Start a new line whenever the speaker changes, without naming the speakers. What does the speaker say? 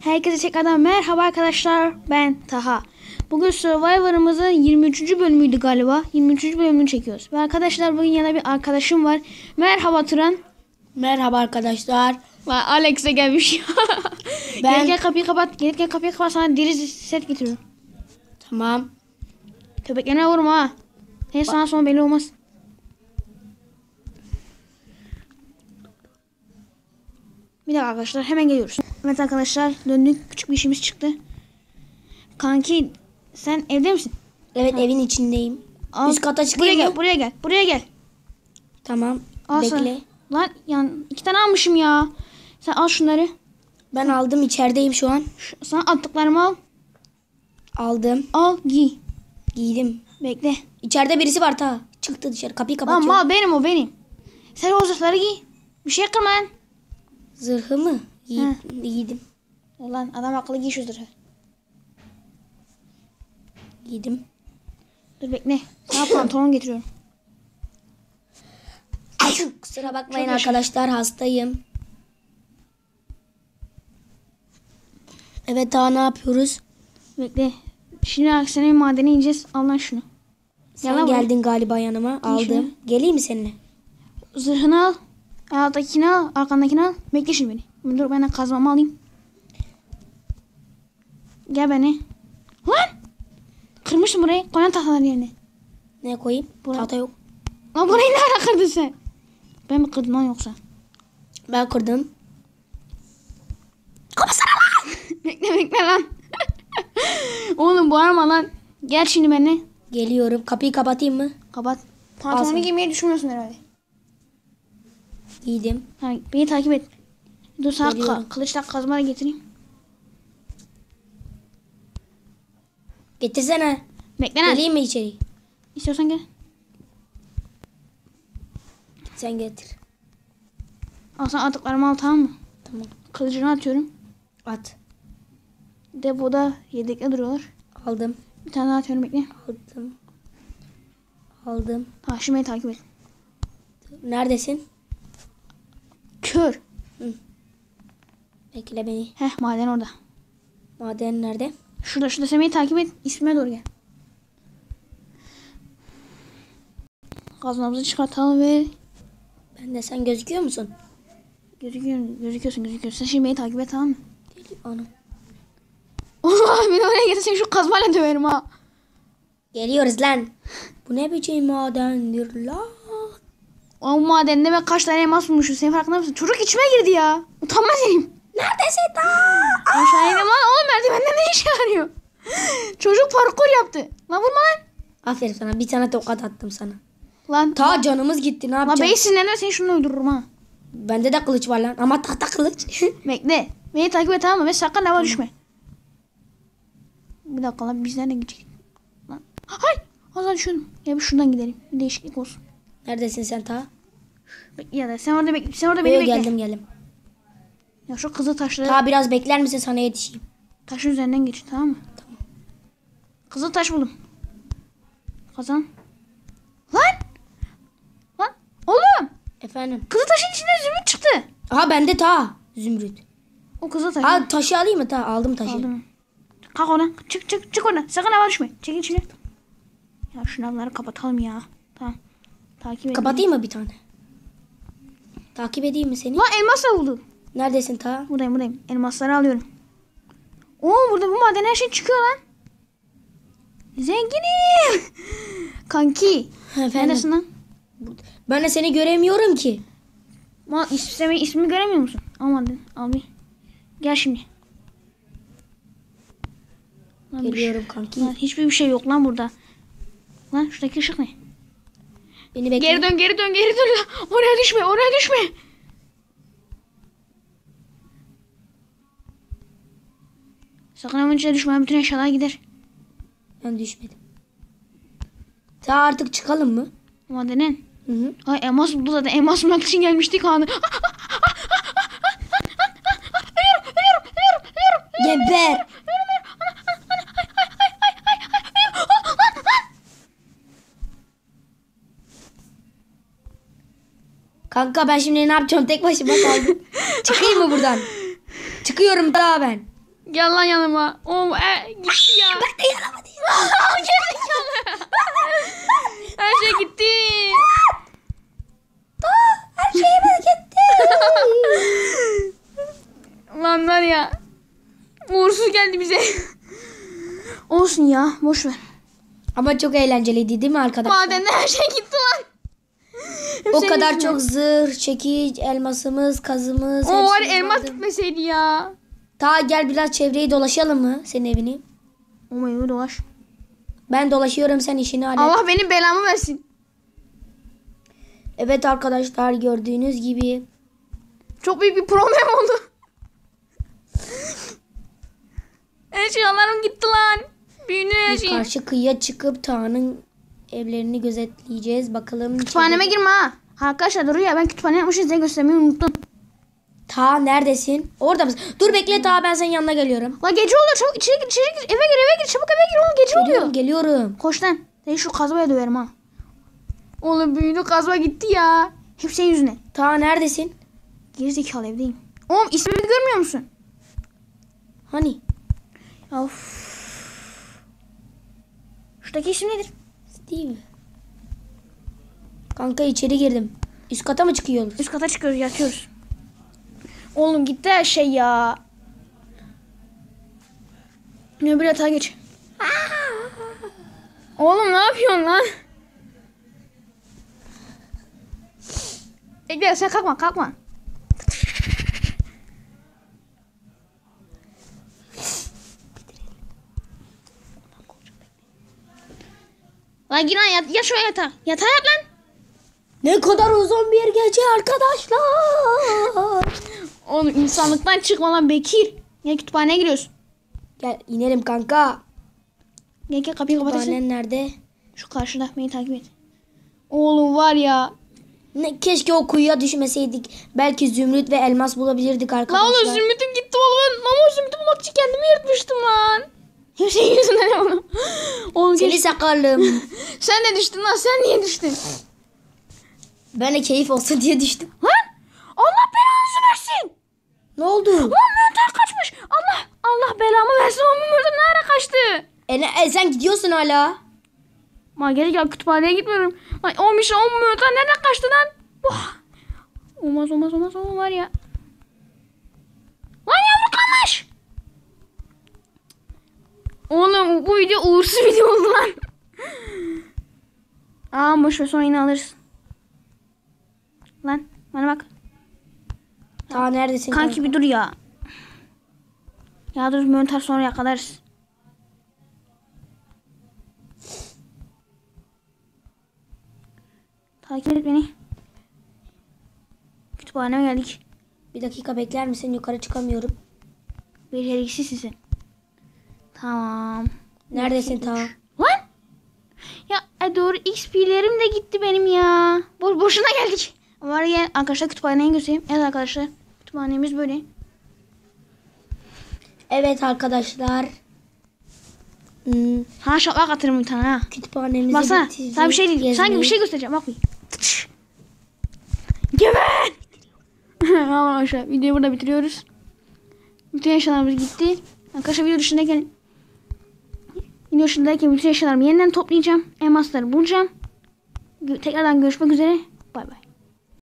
Herkese tekrardan merhaba arkadaşlar. Ben Taha. Bugün Survivor'ımızın 23. bölümüydü galiba. 23. bölümünü çekiyoruz. Ve arkadaşlar bugün yanında bir arkadaşım var. Merhaba Turan.
Merhaba arkadaşlar.
Vay, Alex'e gelmiş.
Ben-
Gelirken kapıyı kapat. Gelirken kapıyı kapat sana deri set getiriyorum.
Tamam.
Köpeklerine vurma ha. He sana son belli olmaz. Bir dakika arkadaşlar hemen geliyoruz. Evet arkadaşlar döndük. Küçük bir işimiz çıktı. Kanki sen evde misin?
Evet evin içindeyim.
Al,
Üst kata
Buraya
çıkayım
gel,
mı?
buraya gel. Buraya gel.
Tamam.
Al
Bekle.
sana. Lan yan iki tane almışım ya. Sen al şunları.
Ben aldım içerideyim şu an.
Şu, sana attıklarımı al.
Aldım.
Al giy.
Giydim.
Bekle.
İçeride birisi var ta. Çıktı dışarı. Kapıyı kapatıyorum.
mal benim o benim. Sen o zırhları giy. Bir şey kırma lan.
Zırhı mı? Giy- giydim.
Lan adam akıllı giy şu zırhı.
Giydim.
Dur bekle. Sana pantolon getiriyorum.
Kusura bakmayın
Çok
arkadaşlar hastayım. Evet daha ne yapıyoruz?
Bekle. Şimdi senin madene ineceğiz. Al lan şunu.
Sen
lan buraya.
geldin galiba yanıma.
şunu.
Aldım. Geleyim mi seninle?
Zırhını al. Alttakini al. Arkandakini al. Bekle şimdi beni. Dur ben de kazmamı alayım. Gel beni. Lan! Kırmışsın burayı. Koyan tahtaların yerine.
Ne koyayım?
Buraya.
Tahta yok.
Lan burayı ne ara kırdın sen? Ben mi kırdım lan yoksa?
Ben kırdım.
bekle bekle lan. Oğlum bağırma lan. Gel şimdi beni.
Geliyorum. Kapıyı kapatayım mı?
Kapat. Pantolonu
sen.
giymeyi düşünmüyorsun herhalde.
Giydim.
Ha, beni takip et. Dur sana ka- kılıçla kazma da getireyim.
Getirsene.
Bekle lan.
Geleyim mi içeri?
İstiyorsan gel.
Sen getir.
Al sana attıklarımı al tamam mı?
Tamam.
Kılıcını atıyorum.
At.
Depoda yedekle duruyorlar.
Aldım.
Bir tane daha atıyorum bekle.
Aldım. Aldım.
Şimdi beni takip et.
Neredesin?
Kör.
Bekle beni.
Heh maden orada.
Maden nerede?
Şurada şurada sen beni takip et. İsmime doğru gel. Kazmamızı çıkartalım ve
Ben de sen gözüküyor musun?
gözüküyorsun, gözüküyorsun, gözüküyorsun. Sen şimdi beni takip et tamam mı?
Geliyor. Anam.
Oğlum beni oraya getir seni şu kazmayla döverim ha.
Geliyoruz lan. Bu ne biçim madendir lan?
O madende ben kaç tane elmas bulmuşum. Sen farkında mısın? Çocuk içime girdi ya. Utanmaz herif.
Neredesin ta?
Aşağıya indim lan. Oğlum merdivenden ne işe yarıyor? Çocuk parkur yaptı. Lan vurma lan.
Aferin sana. Bir tane tokat attım sana.
Lan
Ta canımız gitti. Ne
Lan
yapacağız?
beni sinirlenme seni şunu öldürürüm ha.
Bende de kılıç var lan. Ama tahta kılıç.
Bekle. Beni takip et tamam mı? Ve sakın lava düşme. Bir dakika lan biz nereden gidecek? Lan. Hay! Az daha düşüyordum. Ya bir şuradan gidelim. Bir değişiklik olsun.
Neredesin sen ta?
Bekle ya da sen orada bekle. Sen orada beni bekle.
geldim geldim.
Ya şu kızıl taşları
Ta biraz bekler misin sana yetişeyim.
taşın üzerinden geç tamam mı? Tamam. Kızıl taş buldum. Kazan. Lan! Lan! Oğlum!
Efendim.
Kızıl taşın içinde zümrüt çıktı.
Aha bende ta. Zümrüt.
O kızıl taş.
Ha taşı alayım mı ta? Aldım taşı.
Aldım. Kalk oradan. Çık çık çık oradan. Sakın hava düşme. Çekil içine. Ya şu lavları kapatalım ya. Tamam. Takip edin.
Kapatayım mı bir tane? Takip edeyim mi seni?
Lan elmas buldum.
Neredesin ta?
Buradayım buradayım. Elmasları alıyorum. Oo burada bu maden her şey çıkıyor lan. Zenginim. Kanki.
Efendim?
Neredesin lan?
Ben de seni göremiyorum ki.
Ma ismi, ismini göremiyor musun? Almadın. Al bir. Gel şimdi. Lan,
Geliyorum
şey-
kanki.
Lan hiçbir bir şey yok lan burada. Lan şuradaki ışık ne?
Beni bekle.
Geri dön geri dön geri dön. Oraya düşme oraya düşme. Sakın hemen içine düşme. Bütün eşyalar gider.
Ben düşmedim. Ta artık çıkalım mı?
Madenen.
Hı hı.
Ay elmas buldu zaten. Elmas bulmak için gelmiştik anı.
Geber. Kanka ben şimdi ne yapacağım? Tek başıma kaldım. Çıkayım mı buradan? Çıkıyorum daha ben.
Gel lan yanıma. Oğlum e, gitti ya.
Ben de yanıma değil.
Gerizekalı. Her şey gitti.
Her şeyime gitti.
Lan var ya. Uğursuz geldi bize. Olsun ya. Boş ver.
Ama çok eğlenceliydi değil mi arkadaşlar?
Madende her şey gitti lan.
O kadar çok zırh, çekiç, elmasımız, kazımız.
O var elmas gitmeseydi ya.
Ta gel biraz çevreyi dolaşalım mı senin evini?
Meyve dolaş.
Ben dolaşıyorum sen işini hallet.
Allah benim belamı versin.
Evet arkadaşlar gördüğünüz gibi
Çok büyük bir problem oldu. Eşyalarım gitti lan. Büyünü
biz
eşyayım.
karşı kıyıya çıkıp Tağ'ın evlerini gözetleyeceğiz. Bakalım.
Kütüphaneme girme ha. Arkadaşlar dur ya ben kütüphane yapmışım size göstermeyi unuttum.
Ta neredesin? Orada mısın? Dur bekle Ta ben senin yanına geliyorum.
La gece oluyor çabuk içeri gir içeri gir eve gir eve gir çabuk eve gir oğlum gece oluyor.
Geliyorum geliyorum.
Koş lan. Seni şu kazmaya döverim ha. Oğlum büyülü kazma gitti ya. Hep senin yüzüne.
Ta neredesin?
Gerizekalı evdeyim. Oğlum ismimi görmüyor musun?
Hani?
Of. Şuradaki isim nedir?
Steve. Kanka içeri girdim. Üst kata mı çıkıyoruz?
Üst kata çıkıyoruz yatıyoruz. Oğlum gitti her şey ya. Ne bir yatağa geç. Oğlum ne yapıyorsun lan? Bekle sen kalkma kalkma. Lan gir lan yat, yat şuraya yatağa. Yatağa yat lan.
Ne kadar uzun bir gece arkadaşlar.
Oğlum insanlıktan çıkma lan Bekir. Gel kütüphaneye giriyoruz.
Gel inelim kanka.
Gel gel kapıyı kapatırsın.
Nerede?
Şu karşıda beni takip et. Oğlum var ya.
Ne, keşke o kuyuya düşmeseydik. Belki zümrüt ve elmas bulabilirdik
Lan
arkadaşlar.
oğlum zümrütüm gitti oğlum. Lan o zümrütü bulmak için kendimi yırtmıştım lan. Şey yüzünden oğlum. Oğlum
Seni
geç.
sakarlım.
Sen de düştün lan sen niye düştün?
ben de keyif olsun diye düştüm.
Lan versin.
Ne oldu?
Lan Mönter kaçmış. Allah Allah belamı versin. O Mönter nereye kaçtı?
E, ne- e, sen gidiyorsun hala.
Ma geri gel kütüphaneye gitmiyorum. Lan olmuş o Mönter nereye kaçtı lan? Vah. Olmaz olmaz olmaz olmaz var ya. Lan yavru kalmış. Oğlum bu video uğursuz video oldu lan. Aa boş ver sonra yine alırız. Lan bana bak.
Ta neredesin?
Kanki bir dur ya. Ya dur mönter sonra yakalarız. Takip et beni. Kütüphaneme geldik.
Bir dakika bekler misin? Yukarı çıkamıyorum.
Beceriksizsin sen. Tamam.
Neredesin ta?
Lan! Ya e doğru XP'lerim de gitti benim ya. Boş boşuna geldik. Ya arkadaşlar kütüphaneyi göstereyim. Evet arkadaşlar kütüphanemiz böyle.
Evet arkadaşlar. Hmm,
Ha şapka atırım bir tane ha.
kütüphanemizi
Baksana
bitirdik.
sana bir şey değil. Sanki bir
Gezmeyi-
şey göstereceğim. Bak bir. Geber! Tamam arkadaşlar videoyu burada bitiriyoruz. Bütün eşyalarımız gitti. Arkadaşlar video dışındayken video dışındayken bütün eşyalarımı yeniden toplayacağım. Elmasları bulacağım. Tekrardan görüşmek üzere. Bay bay.